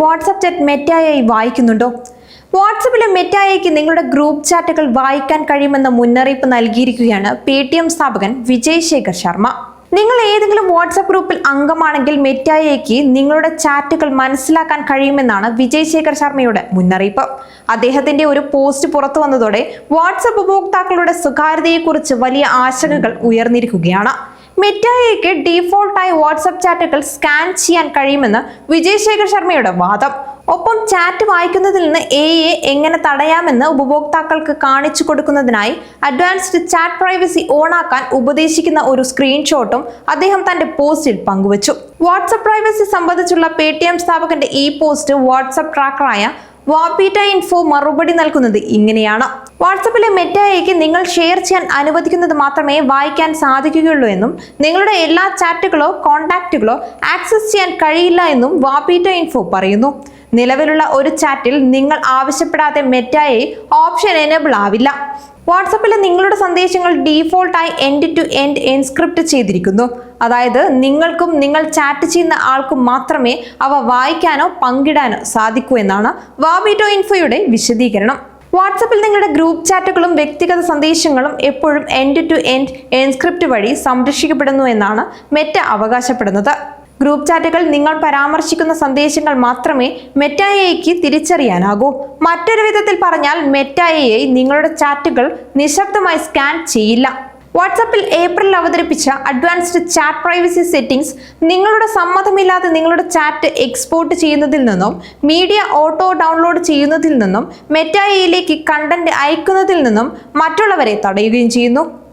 WhatsApp chat മെറ്റായായി വായിക്കുന്നുണ്ടോ? വാട്സപ്പിലും മെറ്റായയ്ക്ക് നിങ്ങളുടെ group ചാറ്റുകൾ വായിക്കാൻ കഴിയുമെന്ന മുന്നറിയിപ്പ് നൽകിയിരിക്കുകയാണ് പേ ടി എം സ്ഥാപകൻ വിജയ് ശേഖർ ശർമ്മ. നിങ്ങൾ ഏതെങ്കിലും വാട്സപ്പ് ഗ്രൂപ്പിൽ അംഗമാണെങ്കിൽ മെറ്റായയ്ക്ക് നിങ്ങളുടെ ചാറ്റുകൾ മനസ്സിലാക്കാൻ കഴിയുമെന്നാണ് വിജയ് ശേഖർ ശർമ്മയുടെ മുന്നറിയിപ്പ്. അദ്ദേഹത്തിന്റെ ഒരു പോസ്റ്റ് പുറത്തു വന്നതോടെ വാട്സപ്പ് ഉപഭോക്താക്കളുടെ സ്വകാര്യതയെക്കുറിച്ച് വലിയ ആശങ്കകൾ ഉയർന്നിരിക്കുകയാണ്. മെറ്റായയ്ക്ക് ഡീഫോൾട്ടായി വാട്സപ്പ് ചാറ്റുകൾ സ്കാൻ ചെയ്യാൻ കഴിയുമെന്ന് വിജയ് ശേഖർ ശർമ്മയുടെ വാദം. ഒപ്പം ചാറ്റ് വായിക്കുന്നതിൽ നിന്ന് എ എ എങ്ങനെ തടയാമെന്ന് ഉപഭോക്താക്കൾക്ക് കാണിച്ചു കൊടുക്കുന്നതിനായി അഡ്വാൻസ്ഡ് ചാറ്റ് പ്രൈവസി ഓണാക്കാൻ ഉപദേശിക്കുന്ന ഒരു സ്ക്രീൻഷോട്ടും അദ്ദേഹം തന്റെ പോസ്റ്റിൽ പങ്കുവച്ചു. വാട്സപ്പ് പ്രൈവസി സംബന്ധിച്ചുള്ള പേ സ്ഥാപകന്റെ ഈ പോസ്റ്റ് വാട്സപ്പ് ട്രാക്കറായ വാപ്പീറ്റ ഇൻഫോ മറുപടി നൽകുന്നത് ഇങ്ങനെയാണ്. വാട്സപ്പിലെ മെറ്റായയ്ക്ക് നിങ്ങൾ ഷെയർ ചെയ്യാൻ അനുവദിക്കുന്നത് മാത്രമേ വായിക്കാൻ സാധിക്കുകയുള്ളൂ എന്നും നിങ്ങളുടെ എല്ലാ ചാറ്റുകളോ കോൺടാക്റ്റുകളോ ആക്സസ് ചെയ്യാൻ കഴിയില്ല എന്നും വാപ്പീറ്റോ ഇൻഫോ പറയുന്നു. നിലവിലുള്ള ഒരു ചാറ്റിൽ നിങ്ങൾ ആവശ്യപ്പെടാതെ മെറ്റായി ഓപ്ഷൻ എനേബിൾ ആവില്ല. വാട്സപ്പിലെ നിങ്ങളുടെ സന്ദേശങ്ങൾ ഡീഫോൾട്ടായി എൻഡ് ടു എൻഡ് എൻസ്ക്രിപ്റ്റ് ചെയ്തിരിക്കുന്നു. അതായത് നിങ്ങൾക്കും നിങ്ങൾ ചാറ്റ് ചെയ്യുന്ന ആൾക്കും മാത്രമേ അവ വായിക്കാനോ പങ്കിടാനോ സാധിക്കൂ എന്നാണ് വാബിറ്റോ ഇൻഫോയുടെ വിശദീകരണം. വാട്സപ്പിൽ നിങ്ങളുടെ ഗ്രൂപ്പ് ചാറ്റുകളും വ്യക്തിഗത സന്ദേശങ്ങളും എപ്പോഴും എൻഡ് ടു എൻഡ് എൻസ്ക്രിപ്റ്റ് വഴി സംരക്ഷിക്കപ്പെടുന്നു എന്നാണ് മെറ്റ അവകാശപ്പെടുന്നത്. ഗ്രൂപ്പ് ചാറ്റുകൾ നിങ്ങൾ പരാമർശിക്കുന്ന സന്ദേശങ്ങൾ മാത്രമേ മെറ്റ എയ്ക്ക് തിരിച്ചറിയാനാകൂ. മറ്റൊരു വിധത്തിൽ പറഞ്ഞാൽ മെറ്റ എ നിങ്ങളുടെ ചാറ്റുകൾ നിശബ്ദമായി സ്കാൻ ചെയ്യില്ല. വാട്സാപ്പിൽ ഏപ്രിൽ അവതരിപ്പിച്ച അഡ്വാൻസ്ഡ് ചാറ്റ് പ്രൈവസി സെറ്റിംഗ്സ് നിങ്ങളുടെ സമ്മതമില്ലാതെ നിങ്ങളുടെ ചാറ്റ് എക്സ്പോർട്ട് ചെയ്യുന്നതിൽ നിന്നും മീഡിയ ഓട്ടോ ഡൗൺലോഡ് ചെയ്യുന്നതിൽ നിന്നും മെറ്റായയിലേക്ക് കണ്ടന്റ് അയക്കുന്നതിൽ നിന്നും മറ്റുള്ളവരെ തടയുകയും ചെയ്യുന്നു.